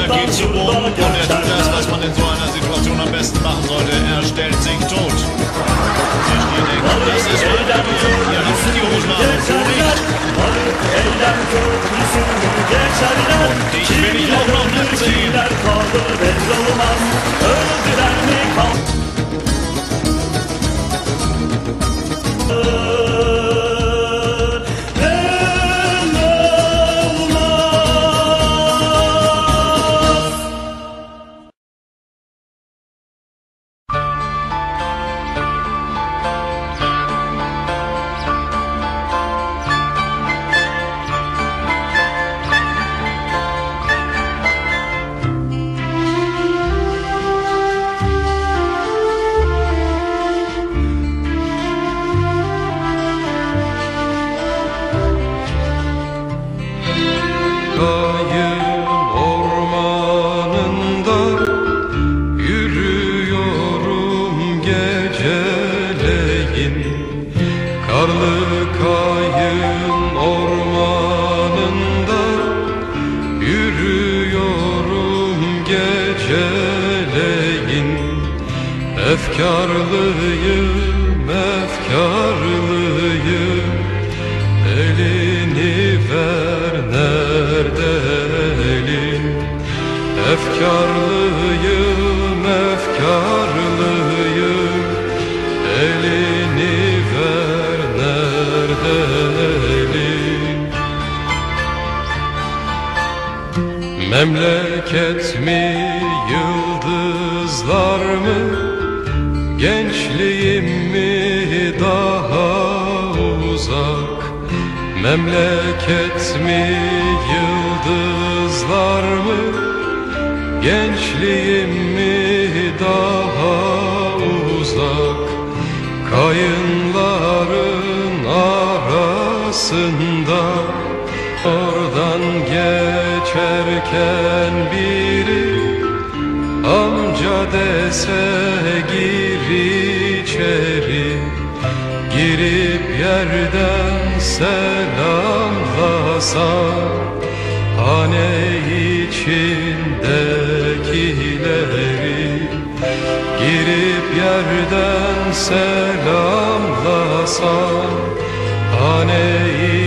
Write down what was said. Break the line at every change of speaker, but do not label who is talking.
Er geht zu Boden und er tut das, was
man in so einer Situation am besten machen sollte. Er stellt sich tot.
Und ich will dich auch noch mitziehen.
Geceleyin Karlı kayın ormanında yürüyorum geceleyin. Efkarlıyım, efkarlıyım Elini ver nerede elin? Efkarlıyım, Memleket mi, yıldızlar mı? Gençliğim mi daha uzak? Memleket mi yıldızlar mı? Gençliğim mi daha uzak? Kayınların arasında Oradan geçerken biri Amca dese gir içeri Girip yerden selamlasa Hane içindekileri Girip yerden selamlasa Hane için